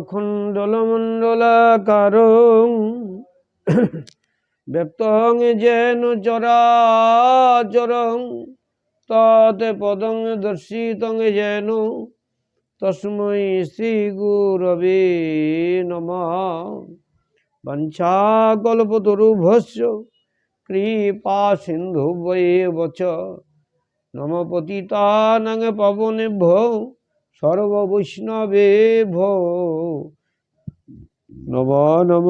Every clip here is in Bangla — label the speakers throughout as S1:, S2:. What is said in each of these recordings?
S1: মন্ডলাকার ব্যক্তং যেন চরাচরং তে পদং দর্শিতং যেন তস্মৈ গুরবে নম বঞ্ছাকল্পতরুভস্য কৃপা সিন্ধু বৈ বচ নম পতিতানং ভৌ সর্ববৈষ্ণবে ভো নম নম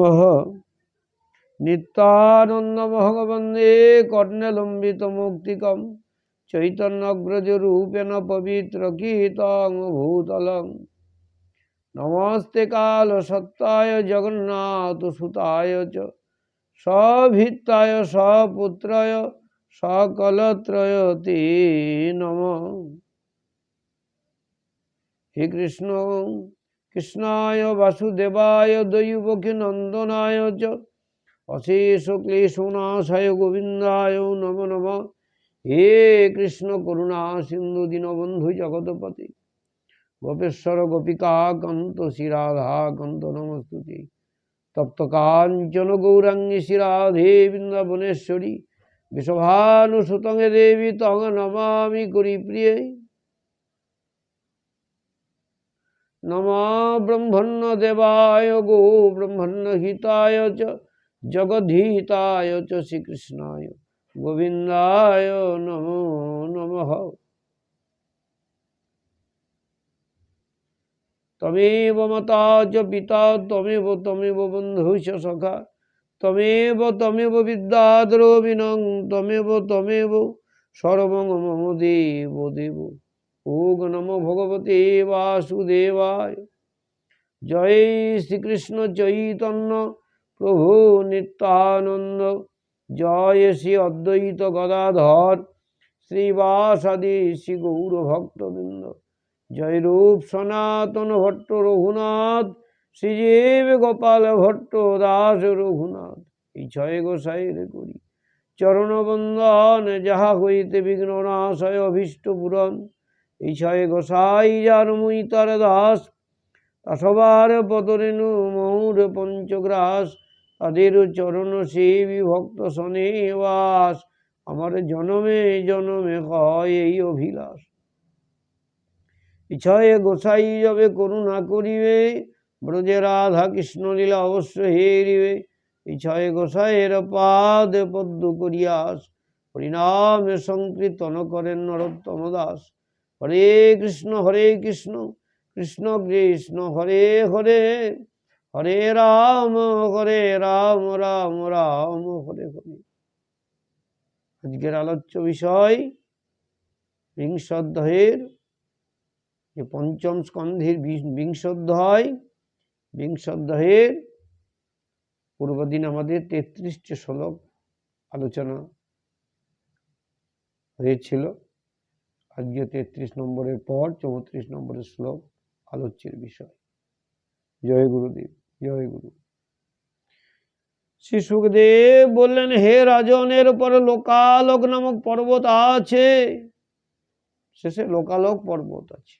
S1: নিত্যানন্দ ভগবন্দে কর্ণলম্বিত মুক্তিকম চৈতন্যগ্রজ রূপেণ পবিত্র কীতং ভূতলং নমস্তে কাল সত্তায় জগন্নাথ সুতায় চ সভিত্তায় সপুত্রয় সকলত্রয়তি নম হে কৃষ্ণ কৃষ্ণায় বাসুদেবায় দৈবকী নন্দনায় চ অশেষ ক্লেশনাশায় গোবিন্দায় নম নম হে কৃষ্ণ করুণা সিন্ধু দীনবন্ধু জগৎপতি গোপেশ্বর গোপিকা কন্ত শ্রীরাধা কন্ত নমস্তুতি তপ্ত কাঞ্চন গৌরাঙ্গী শ্রীরাধে বৃন্দাবনেশ্বরী বিশ্বভানুসুতঙ্গে দেবী তঙ্গ নমামি করি প্রিয় নম ব্রহ্মণ্য দেবায় গো ব্রহ্মণ্য হিতায় চ জগদ্ধিতায় চ শ্রীকৃষ্ণায় গোবিন্দায় নম নম তমেব মতা চ পিতা তমেব তমেব বন্ধুষ সখা তমেব তমেব বিদ্যাদ্রবিণ তমেব তমেব সর্বং মম দেব দেব ওগ নম ভগবতে বাসুদেবায় জয় শ্রীকৃষ্ণ চৈতন্য প্রভু নিত্যানন্দ জয় শ্রী অদ্বৈত গদাধর শ্রীবাসাদি শ্রী গৌরভক্তবৃন্দ জয় রূপ সনাতন ভট্ট রঘুনাথ শ্রীজীব গোপাল ভট্ট দাস রঘুনাথ এই ছয় গোসাই রে করি চরণবন্দন যাহা হইতে বিঘ্ন নাশয় অভীষ্ট পুরন ইছয় গোসাই যার মুই তার দাস তা সবার নু মৌর পঞ্চগ্রাস তাদের চরণ সে বিভক্ত শনে বাস আমার জনমে জনমে হয় এই অভিলাষ ইছয় গোসাই যাবে করুণা করিবে ব্রজে রাধা কৃষ্ণ লীলা অবশ্য হেরিবে ইছয় গোসাইয়ের পাদ পদ্ম করিয়াস পরিণামে সংকীর্তন করেন নরোত্তম দাস হরে কৃষ্ণ হরে কৃষ্ণ কৃষ্ণ কৃষ্ণ হরে হরে হরে রাম হরে রাম রাম রাম হরে হরে আজকের আলোচ্য বিষয় বিংশোধ্যায়ের যে পঞ্চম স্কন্ধের বিংশোধ্যায় বিংশোধ্যায়ের পূর্বদিন আমাদের তেত্রিশটি শ্লোক আলোচনা হয়েছিল আজকে তেত্রিশ নম্বরের পর চৌত্রিশ নম্বরের শ্লোক আলোচ্যের বিষয় জয় গুরুদেব জয় গুরু শ্রী সুখদেব বললেন হে রাজনের পরে লোকালোক নামক পর্বত আছে শেষে লোকালোক পর্বত আছে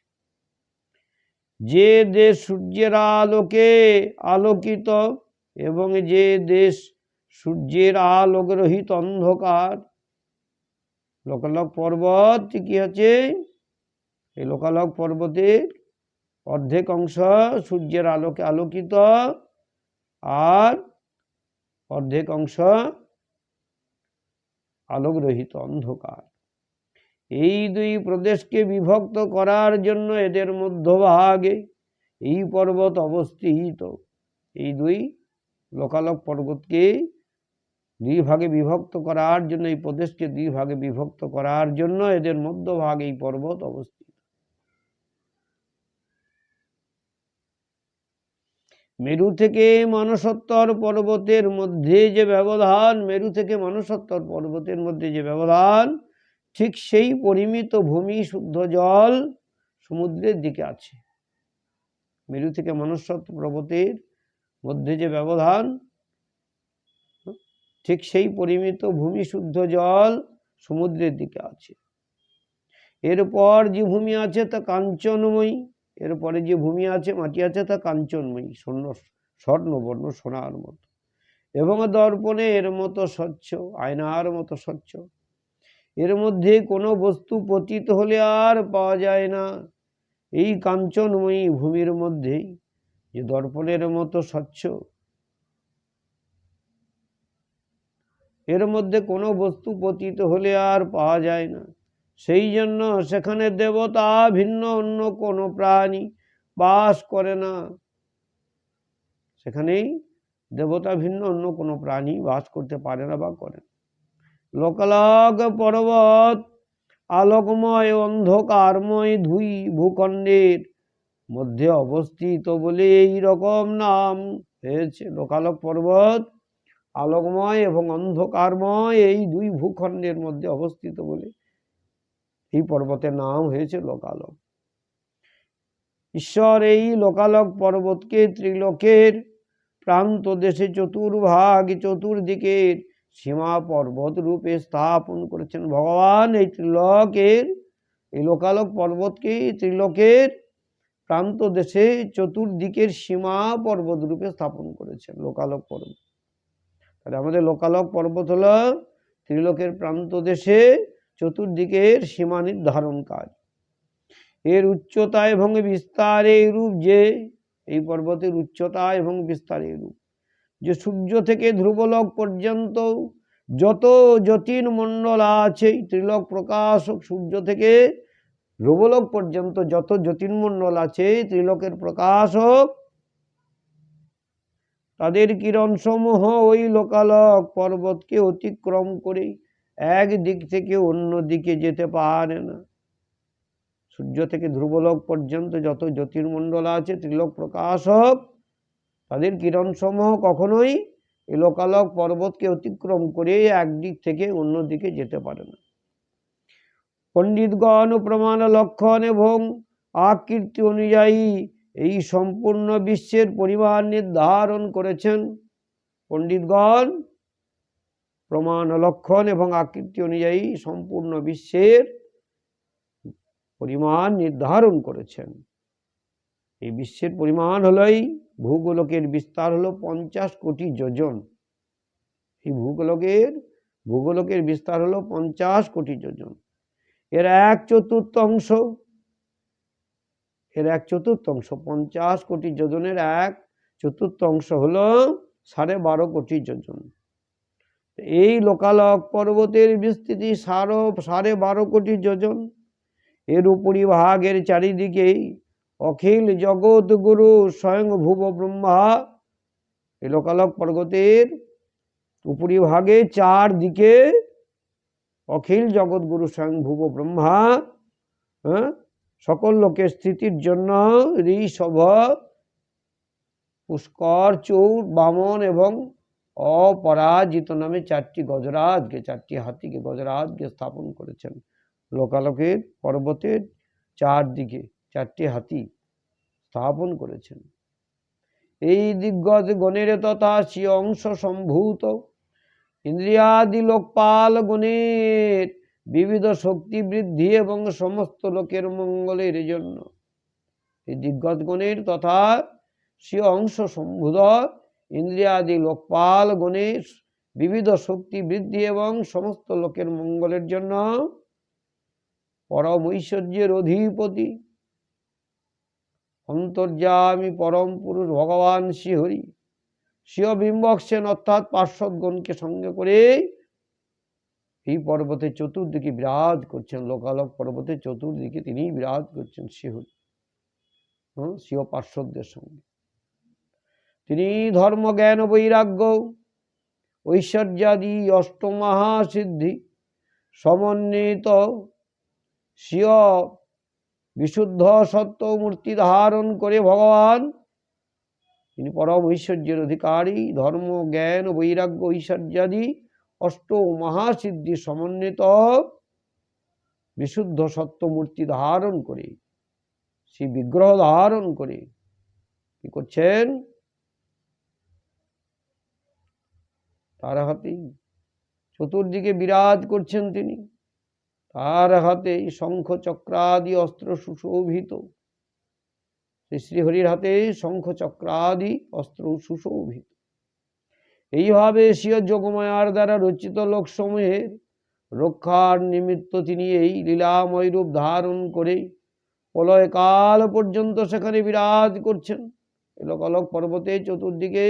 S1: যে দেশ সূর্যের আলোকে আলোকিত এবং যে দেশ সূর্যের আলোক রহিত অন্ধকার লোকালক পর্বত কি আছে এই লোকালক পর্বতের অর্ধেক অংশ সূর্যের আলোকে আলোকিত আর অর্ধেক অংশ আলোকরহিত অন্ধকার এই দুই প্রদেশকে বিভক্ত করার জন্য এদের মধ্যভাগে এই পর্বত অবস্থিত এই দুই লোকালক পর্বতকে দুই ভাগে বিভক্ত করার জন্য এই প্রদেশকে দুই ভাগে বিভক্ত করার জন্য এদের মধ্যভাগ এই পর্বত অবস্থিত মেরু থেকে মানসত্তর পর্বতের মধ্যে যে ব্যবধান মেরু থেকে মানসত্তর পর্বতের মধ্যে যে ব্যবধান ঠিক সেই পরিমিত ভূমি শুদ্ধ জল সমুদ্রের দিকে আছে মেরু থেকে মানসত্ব পর্বতের মধ্যে যে ব্যবধান ঠিক সেই পরিমিত ভূমি শুদ্ধ জল সমুদ্রের দিকে আছে এরপর যে ভূমি আছে তা কাঞ্চনময়ী এরপরে যে ভূমি আছে মাটি আছে তা কাঞ্চনময়ী স্বর্ণ স্বর্ণবর্ণ সোনার মতো এবং দর্পণে এর মতো স্বচ্ছ আয়নার মতো স্বচ্ছ এর মধ্যে কোনো বস্তু পতিত হলে আর পাওয়া যায় না এই কাঞ্চনময়ী ভূমির মধ্যেই যে দর্পণের মতো স্বচ্ছ এর মধ্যে কোনো বস্তু পতিত হলে আর পাওয়া যায় না সেই জন্য সেখানে দেবতা ভিন্ন অন্য কোনো প্রাণী বাস করে না সেখানেই দেবতা ভিন্ন অন্য কোনো প্রাণী বাস করতে পারে না বা করে লোকালক পর্বত আলোকময় অন্ধকারময় ধুই ভূখণ্ডের মধ্যে অবস্থিত বলে এই রকম নাম হয়েছে লোকালক পর্বত আলোকময় এবং অন্ধকারময় এই দুই ভূখণ্ডের মধ্যে অবস্থিত বলে এই পর্বতের নাম হয়েছে লোকালক ঈশ্বর এই লোকালক পর্বতকে ত্রিলোকের প্রান্ত দেশে চতুর্ভাগ চতুর্দিকের সীমা পর্বত রূপে স্থাপন করেছেন ভগবান এই ত্রিলোকের এই লোকালক পর্বতকে ত্রিলোকের প্রান্ত দেশে চতুর্দিকের সীমা পর্বত রূপে স্থাপন করেছেন লোকালক পর্বত তাহলে আমাদের লোকালক পর্বত হল ত্রিলোকের প্রান্ত দেশে চতুর্দিকের সীমা নির্ধারণ কাজ এর উচ্চতা এবং বিস্তার রূপ যে এই পর্বতের উচ্চতা এবং বিস্তার রূপ যে সূর্য থেকে ধ্রুবলোক পর্যন্ত যত যতীন মণ্ডল আছে ত্রিলোক প্রকাশক সূর্য থেকে ধ্রুবলোক পর্যন্ত যত যতীন মণ্ডল আছে ত্রিলোকের প্রকাশক তাদের কিরণসমূহ ওই লোকালক পর্বতকে অতিক্রম করে এক দিক থেকে অন্য দিকে যেতে পারে না সূর্য থেকে ধ্রুবলোক পর্যন্ত যত জ্যোতির্মণ্ডল আছে ত্রিলোক প্রকাশ হোক তাদের কিরণসমূহ কখনোই লোকালক পর্বতকে অতিক্রম করে একদিক থেকে অন্য দিকে যেতে পারে না পণ্ডিতগণ প্রমাণ লক্ষণ এবং আকৃতি অনুযায়ী এই সম্পূর্ণ বিশ্বের পরিবার নির্ধারণ করেছেন পণ্ডিতগণ প্রমাণ লক্ষণ এবং আকৃতি অনুযায়ী সম্পূর্ণ বিশ্বের পরিমাণ নির্ধারণ করেছেন এই বিশ্বের পরিমাণ হলোই ভূগোলকের বিস্তার হলো পঞ্চাশ কোটি যোজন এই ভূগোলকের ভূগোলকের বিস্তার হলো পঞ্চাশ কোটি যোজন এর এক চতুর্থ অংশ এর এক চতুর্থাংশ পঞ্চাশ কোটি যোজনের এক চতুর্থাংশ হল সাড়ে বারো কোটি যোজন এই লোকালক পর্বতের বিস্তৃতি সারো সাড়ে বারো কোটি যোজন এর উপরিভাগের চারিদিকেই অখিল জগৎগুরু স্বয়ং ভুব ব্রহ্মা এই লোকালক পর্বতের উপরিভাগে চারদিকে অখিল জগৎগুরু স্বয়ং ভুব ব্রহ্মা হ্যাঁ সকল লোকের স্থিতির জন্য ঋষভ পুষ্কর চৌর বামন এবং অপরাজিত নামে চারটি গজরাজকে চারটি হাতিকে গজরাজকে স্থাপন করেছেন লোকালোকের পর্বতের চারদিকে চারটি হাতি স্থাপন করেছেন এই দিগ্গজ গণের তথা সে অংশ সম্ভূত ইন্দ্রিয়াদি লোকপাল গণের বিবিধ শক্তি বৃদ্ধি এবং সমস্ত লোকের মঙ্গলের জন্য এই দিগ্গজগণের তথা সে অংশ সম্ভুদ ইন্দ্রিয়াদি লোকপাল গণেশ বিবিধ শক্তি বৃদ্ধি এবং সমস্ত লোকের মঙ্গলের জন্য পরম ঐশ্বর্যের অধিপতি অন্তর্যামী পরম পুরুষ ভগবান শ্রীহরি স্বীয় বিম্বক সেন অর্থাৎ পার্শ্বদগণকে সঙ্গে করে এই পর্বতে চতুর্দিকে বিরাজ করছেন লোকালোক পর্বতে চতুর্দিকে তিনি বিরাজ করছেন শিহুল হ্যাঁ সিও পার্শ্বদের সঙ্গে তিনি ধর্ম জ্ঞান বৈরাগ্য ঐশ্বর্যাদি অষ্টমহাসিদ্ধি সমন্বিত শিও বিশুদ্ধ সত্য মূর্তি ধারণ করে ভগবান তিনি পরম ঐশ্বর্যের অধিকারী ধর্ম জ্ঞান বৈরাগ্য ঐশ্বর্যাদি অষ্ট মহাসিদ্ধি সমন্বিত বিশুদ্ধ সত্যমূর্তি ধারণ করে সেই বিগ্রহ ধারণ করে কি করছেন তার হাতেই চতুর্দিকে বিরাজ করছেন তিনি তার হাতে শঙ্খ চক্রাদি অস্ত্র সুশোভিত শ্রী শ্রীহরির হাতে শঙ্খ চক্রাদি অস্ত্র সুশোভিত এইভাবে স্বীয় যোগমায়ার দ্বারা রচিত লোকসমূহের রক্ষার নিমিত্ত তিনি এই লীলাময় রূপ ধারণ করে প্রলয়কাল পর্যন্ত সেখানে বিরাজ করছেন লোকালোক পর্বতে চতুর্দিকে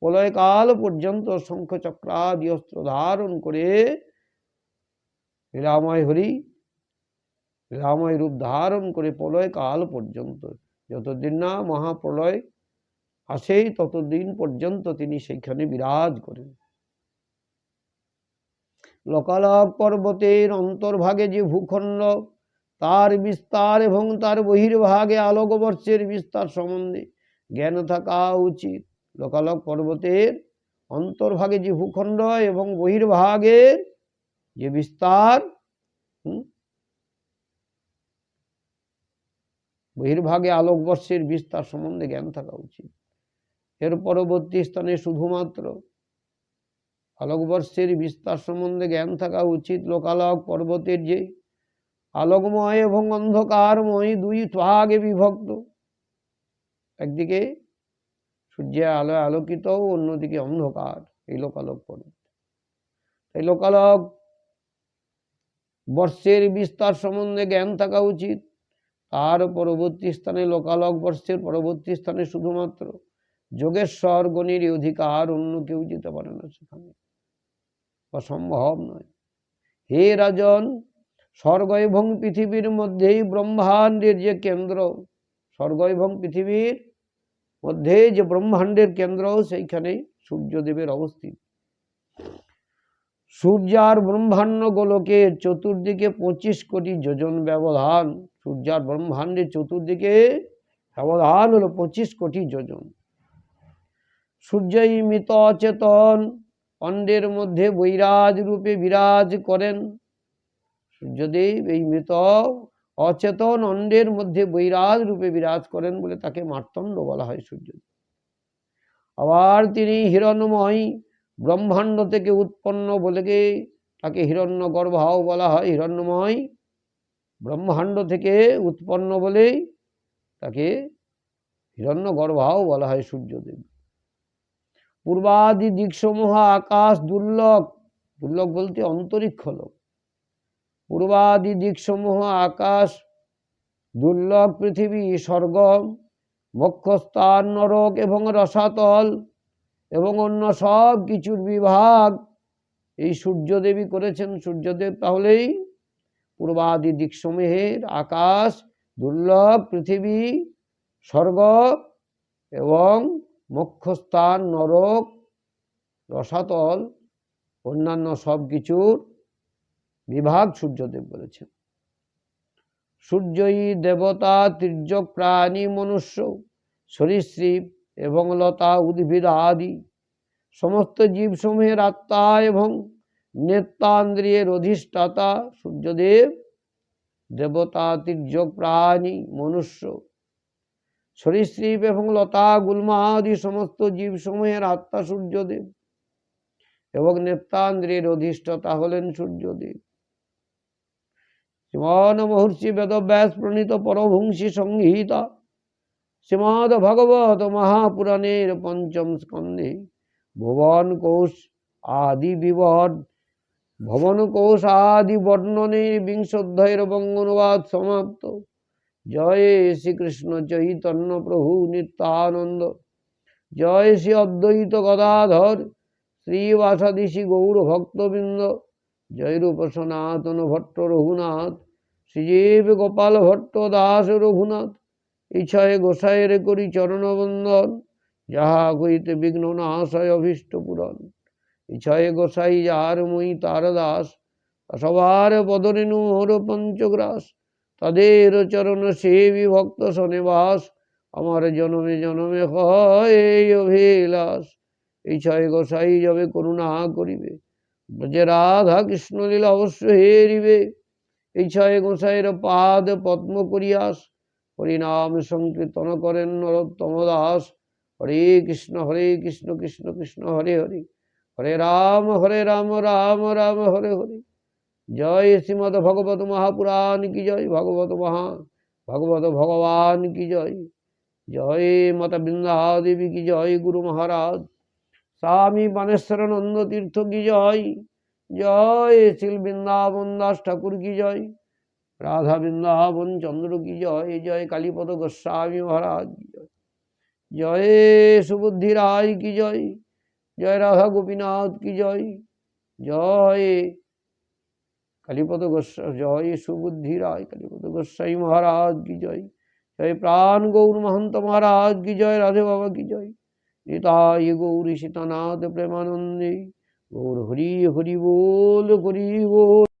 S1: প্রলয়কাল পর্যন্ত শঙ্খচক্রাদি অস্ত্র ধারণ করে লীলাময় হরি লীলাময় রূপ ধারণ করে প্রলয়কাল পর্যন্ত যতদিন না মহাপ্রলয় আসে ততদিন পর্যন্ত তিনি সেইখানে বিরাজ করেন লোকালক পর্বতের অন্তর্ভাগে যে ভূখণ্ড তার বিস্তার এবং তার বহির্ভাগে আলোকবর্ষের বিস্তার সম্বন্ধে জ্ঞান থাকা উচিত লোকালক পর্বতের অন্তর্ভাগে যে ভূখণ্ড এবং বহির্ভাগের যে বিস্তার বহির্ভাগে আলোকবর্ষের বিস্তার সম্বন্ধে জ্ঞান থাকা উচিত এর পরবর্তী স্থানে শুধুমাত্র আলোকবর্ষের বিস্তার সম্বন্ধে জ্ঞান থাকা উচিত লোকালক পর্বতের যে আলোকময় এবং অন্ধকারময় দুই ভাগে বিভক্ত একদিকে সূর্যের আলো আলোকিত অন্যদিকে অন্ধকার এই লোকালোক পর্বত এই লোকালোক বর্ষের বিস্তার সম্বন্ধে জ্ঞান থাকা উচিত তার পরবর্তী স্থানে লোকালক বর্ষের পরবর্তী স্থানে শুধুমাত্র যোগেশ্বর গণির অধিকার অন্য কেউ যেতে পারে না সেখানে অসম্ভব নয় হে রাজন স্বর্গ এবং পৃথিবীর মধ্যেই ব্রহ্মাণ্ডের যে কেন্দ্র স্বর্গ এবং পৃথিবীর মধ্যে যে ব্রহ্মাণ্ডের কেন্দ্র সেইখানে সূর্যদেবের অবস্থিত সূর্যার ব্রহ্মাণ্ড গোলকে চতুর্দিকে পঁচিশ কোটি যোজন ব্যবধান সূর্যার ব্রহ্মাণ্ডের চতুর্দিকে ব্যবধান হলো পঁচিশ কোটি যোজন সূর্যই মৃত অচেতন অন্ডের মধ্যে বৈরাজ রূপে বিরাজ করেন সূর্যদেব এই মৃত অচেতন অন্ডের মধ্যে বৈরাজ রূপে বিরাজ করেন বলে তাকে মার্তণ্ড বলা হয় সূর্যদেব আবার তিনি হিরণময় ব্রহ্মাণ্ড থেকে উৎপন্ন বলে তাকে হিরণ্য গর্ভাও বলা হয় হিরণ্যময় ব্রহ্মাণ্ড থেকে উৎপন্ন বলেই তাকে হিরণ্য গর্ভাও বলা হয় সূর্যদেব পূর্বাদি দিকসমূহ আকাশ দুর্লভ দুর্লভ বলতে অন্তরিক্ষ লোক পূর্বাদি দিকসমূহ আকাশ দুর্লভ পৃথিবী স্বর্গ মক্ষস্থান নরক এবং রসাতল এবং অন্য সব কিছুর বিভাগ এই সূর্যদেবী করেছেন সূর্যদেব তাহলেই পূর্বাদি দিকসমূহের আকাশ দুর্লভ পৃথিবী স্বর্গ এবং মক্ষস্থান নরক রসাতল অন্যান্য সব কিছুর বিভাগ সূর্যদেব বলেছেন সূর্যই দেবতা তীর্য প্রাণী মনুষ্য সরীসৃপ এবং লতা উদ্ভিদ আদি সমস্ত জীবসমূহের আত্মা এবং নেত্রান্দ্রিয়ের অধিষ্ঠাতা সূর্যদেব দেবতা তীর্য প্রাণী মনুষ্য সরীসৃপ এবং লতা গুল্মা আদি সমস্ত জীবসমূহের আত্মা সূর্যদেব এবং নেত্রান্দ্রের অধিষ্ঠাতা হলেন সূর্যদেব শ্রীমান মহর্ষি বেদব্যাস প্রণীত পরভংশী সংহিতা শ্রীমদ ভগবত মহাপুরাণের পঞ্চম স্কন্ধে ভুবন কোষ আদি বিবদ ভবন কোষ আদি বর্ণনের বিংশোধ্যায়ের বঙ্গ অনুবাদ সমাপ্ত জয় শ্রীকৃষ্ণ চৈতন্য প্রভু নিত্যানন্দ জয় শ্রী অদ্বৈত গদাধর শ্রীবাসাদি শ্রী গৌর ভক্তবৃন্দ জয় রূপ সনাতন ভট্ট রঘুনাথ শ্রীজীব গোপাল ভট্ট দাস রঘুনাথ ইছয়ে গোসাইরে করি চরণবন্দন যাহা কইতে বিঘ্ন নাশয় অভীষ্ট পুরন ইছয়ে গোসাই যার মুই তার দাস সবার পদরেণু হর পঞ্চগ্রাস তাদের চরণ সে বিভক্ত শনিবাস আমার জনমে জনমে হয় অভিলাষ এই ছয় গোসাই যবে করুণা করিবে যে রাধা কৃষ্ণ লীলা অবশ্য হেরিবে এই ছয় গোসাইয়ের পাদ পদ্ম করিয়াস হরিনাম সংকীর্তন করেন নরোত্তম দাস হরে কৃষ্ণ হরে কৃষ্ণ কৃষ্ণ কৃষ্ণ হরে হরে হরে রাম হরে রাম রাম রাম হরে হরে জয় শ্রীমদ ভগবত মহাপুরাণ কি জয় ভগবত মহা ভগবত ভগবান কি জয় জয় মাতা বৃন্দাদেবী কি জয় গুরু মহারাজ স্বামী নন্দ তীর্থ কি জয় জয় শিল বৃন্দাবন দাস ঠাকুর কি জয় রাধা বৃন্দাবন চন্দ্র কি জয় জয় কালীপদ গোস্বামী মহারাজ জয় জয় সুবুদ্ধি রায় কি জয় জয় রাধা গোপীনাথ কি জয় জয় কালীপদ গোস্বাই জয় সুবুদ্ধি রায় কালীপদ গোস্বাই মহারাজ কি জয় জয় প্রাণ গৌর মহন্ত মহারাজ কি জয় রাধে বাবা কি জয় নিতাই গৌরী সীতানাথ প্রেমানন্দে গৌর হরি হরি বোল হরি বোল